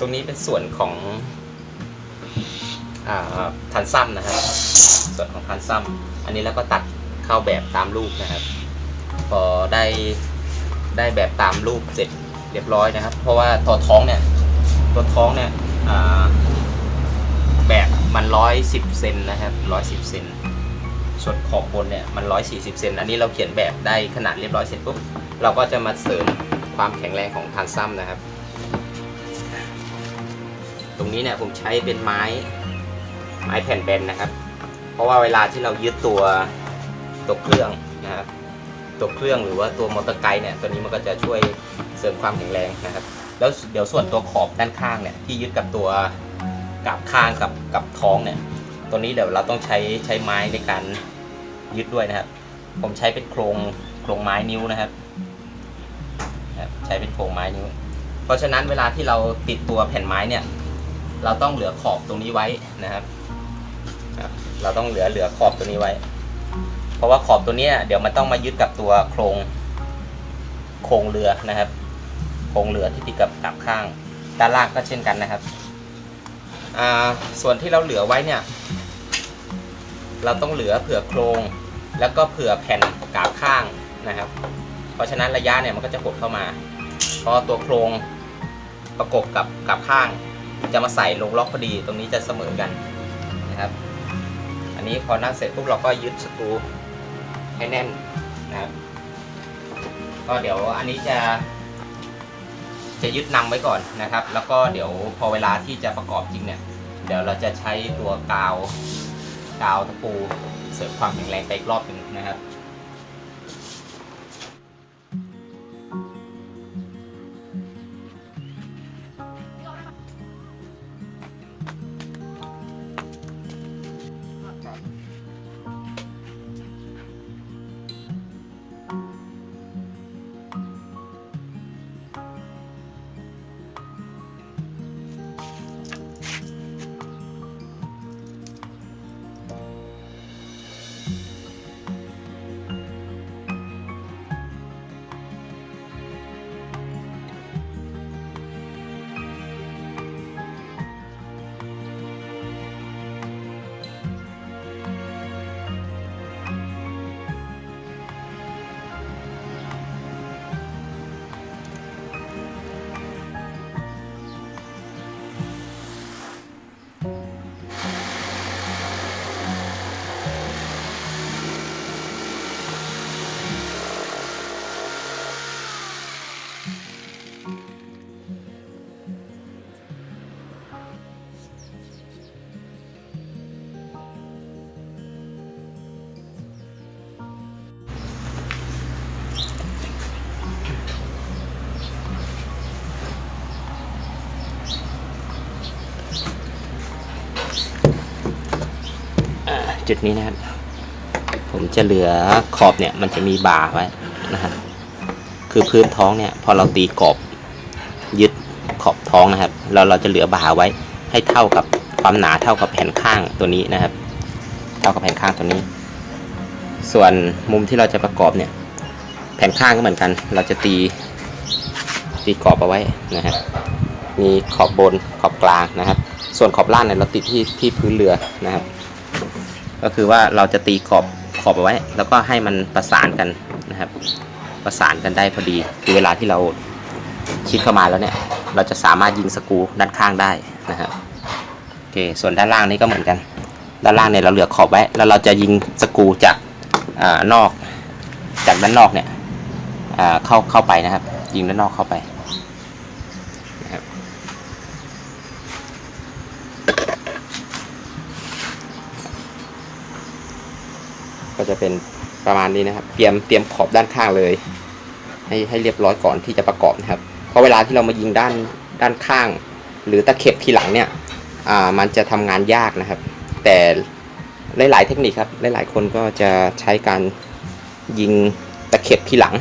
ตรงนี้เป็นส่วนของอ่าทันซ้ำนะครับ ส่วนของทันซ้ำอันนี้แล้วก็ตัดเข้าแบบตามรูปนะครับ พอได้ได้แบบตามรูปเสร็จเรียบร้อยนะครับ เพราะว่าตัวท้องเนี่ยตัวท้องเนี่ยแบบมันร้อยสิบเซนนะครับร้อยสิบเซนส่วนขอบบนเนี่ยมันร้อยสี่สิบเซนอันนี้เราเขียนแบบได้ขนาดเรียบร้อยเสร็จปุ๊บเราก็จะมาเสริมความแข็งแรงของทันซ้ำนะครับ ตรงนี้เนี่ยผมใช้เป็นไม้ไม้แผ่นแบนนะครับ เพราะว่าเวลาที่เรายึดตัวตัวเครื่องนะครับตัวเครื่องหรือว่าตัวมอเตอร์ไกด์เนี่ยตัวนี้มันก็จะช่วยเสริมความแข็งแรงนะครับ แล้วเดี๋ยวส่วนตัวขอบด้านข้างเนี่ยที่ยึดกับตัวกับข้างกับกับท้องเนี่ยตัวนี้เดี๋ยวเราต้องใช้ใช้ไม้ในการยึดด้วยนะครับ ผมใช้เป็นโครงโครงไม้นิ้วนะครับนะครับใช้เป็นโครงไม้นิ้ว เพราะฉะนั้นเวลาที่เราติดตัวแผ่นไม้เนี่ย เราต้องเหลือขอบตรงนี้ไว้นะครับ เราต้องเหลือเหลือขอบตัวนี้ไว้ เพราะว่าขอบตัวนี้เดี๋ยวมันต้องมายึดกับตัวโครงโครงเรือนะครับ โครงเรือที่ติดกับกับข้าง ด้านล่างก็เช่นกันนะครับอ่าส่วนที่เราเหลือไว้เนี่ย เราต้องเหลือเผื่อโครงแล้วก็เผื่อแผ่นกาบข้างนะครับ เพราะฉะนั้นระยะเนี่ยมันก็จะหดเข้ามา เพราะตัวโครงประกบกับกับข้าง จะมาใส่ลงล็อกพอดีตรงนี้จะเสมอกันนะครับ อันนี้พอนั่งเสร็จปุ๊บเราก็ยึดสกรูให้แน่นนะครับ ก็เดี๋ยวอันนี้จะ จะยึดนำไว้ก่อนนะครับ แล้วก็เดี๋ยวพอเวลาที่จะประกอบจริงเนี่ย เดี๋ยวเราจะใช้ตัวกาวกาวตะปูเสริมความแข็งแรงไปอีกรอบหนึ่งนะครับ จุดนี้นะครับ ผมจะเหลือขอบเนี่ยมันจะมีบาไว้นะครับคือพื้นท้องเนี่ย พอเราตีกรอบยึดขอบท้องนะครับ เราเราจะเหลือบาไว้ให้เท่ากับความหนาเท่ากับแผ่นข้างตัวนี้นะครับ เท่ากับแผ่นข้างตัวนี้ ส่วนมุมที่เราจะประกอบเนี่ย แผ่นข้างก็เหมือนกัน เราจะตีตีกรอบเอาไว้นะฮะมีขอบบนขอบกลางนะครับ ส่วนขอบล่างเนี่ยเราติดที่ที่พื้นเรือนะครับ ก็คือว่าเราจะตีขอบขอบเอาไว้ แล้วก็ให้มันประสานกันนะครับ ประสานกันได้พอดีคือเวลาที่เราชิดเข้ามาแล้วเนี่ย เราจะสามารถยิงสกูด้านข้างได้นะครับโอเคส่วนด้านล่างนี้ก็เหมือนกัน ด้านล่างเนี่ยเราเหลือขอบไว้ แล้วเราจะยิงสกูจากอานอก จากด้านนอกเนี่ยเข้าเข้าไปนะครับ ยิงด้านนอกเข้าไปนะครับ ก็จะเป็นประมาณนี้นะครับ เตรียมเตรียมขอบด้านข้างเลย ให้ให้เรียบร้อยก่อนที่จะประกอบนะครับ เพราะเวลาที่เรามายิงด้านด้านข้าง หรือตะเข็บทีหลังเนี่ยอ่ามันจะทำงานยากนะครับ แต่หลายๆเทคนิคครับหลายๆคนก็จะใช้การยิงตะเข็บทีหลัง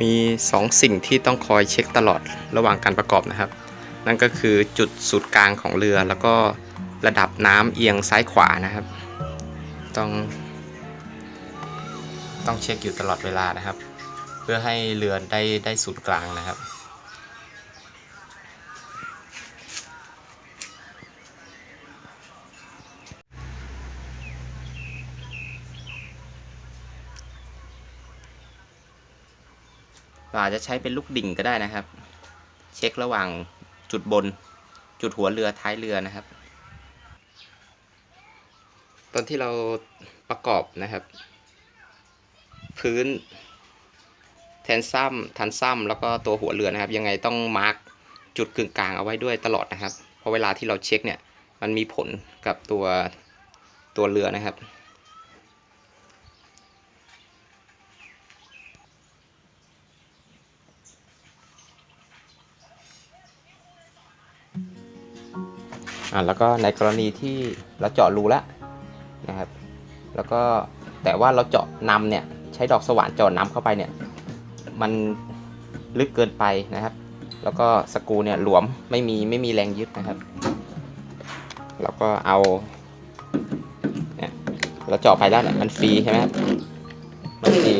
มีสองสิ่งที่ต้องคอยเช็คตลอดระหว่างการประกอบนะครับ นั่นก็คือจุดศูนย์กลางของเรือ แล้วก็ระดับน้ำเอียงซ้ายขวานะครับ ต้องต้องเช็คอยู่ตลอดเวลานะครับ เพื่อให้เรือได้ได้ศูนย์กลางนะครับ เราอาจจะใช้เป็นลูกดิ่งก็ได้นะครับ เช็คระหว่างจุดบน จุดหัวเรือท้ายเรือนะครับ ตอนที่เราประกอบนะครับ พื้นแทนซ้ำทันซ้ำแล้วก็ตัวหัวเรือนะครับ ยังไงต้องมาร์กจุดกึ่งกลางเอาไว้ด้วยตลอดนะครับ เพราะเวลาที่เราเช็คเนี่ย มันมีผลกับตัวตัวเรือนะครับ อ่าแล้วก็ในกรณีที่เราเจาะรูแล้วนะครับ แล้วก็แต่ว่าเราเจาะนำเนี่ยใช้ดอกสว่านเจาะน้ำเข้าไปเนี่ยมันลึกเกินไปนะครับ แล้วก็สกูเนี่ยหลวมไม่มีไม่มีแรงยึดนะครับ แล้วก็เอาเนี่ยเราเจาะไปแล้วเนี่ยมันฟรีใช่ไหมครับมันฟรี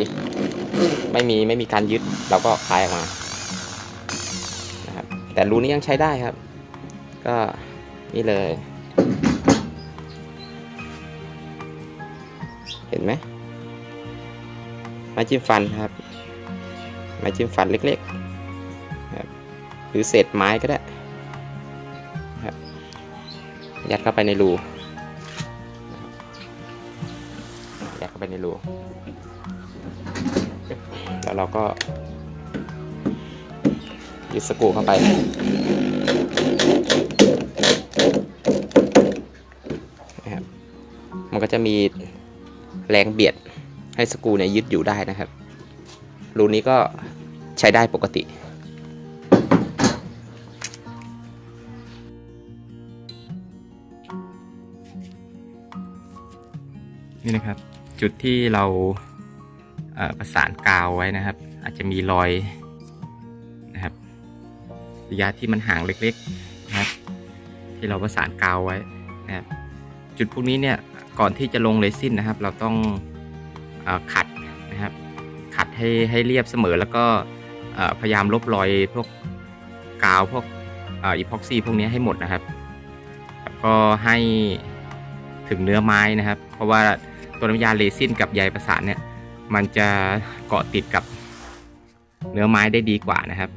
ไม่มีไม่มีการยึดเราก็คลายออกมานะครับแต่รูนี้ยังใช้ได้ครับ ก็ นี่เลย เห็นไหมไม้จิ้มฟันครับ ไม้จิ้มฟันเล็กๆครับหรือเศษไม้ก็ได้ครับยัดเข้าไปในรูยัดเข้าไปในรูแล้วเราก็ยึดสกรูเข้าไป จะมีแรงเบียดให้สกูเนี่ยยึดอยู่ได้นะครับ รูนี้ก็ใช้ได้ปกติ นี่นะครับ จุดที่เราเอ่อประสานกาวไว้นะครับ อาจจะมีรอยนะครับระยะที่มันห่างเล็กๆนะครับ ที่เราประสานกาวไว้นะครับจุดพวกนี้เนี่ย ก่อนที่จะลงเรซินนะครับ เราต้องอขัดนะครับ ขัดให้ให้เรียบเสมอแล้วก็พยายามลบรอยพวกกาวพวกอีพ็อกซี่พวกนี้ให้หมดนะครับแล้วก็ให้ถึงเนื้อไม้นะครับ เพราะว่าตัวน้ำยาเรซินกับใยประสานเนี่ยมันจะเกาะติดกับเนื้อไม้ได้ดีกว่านะครับ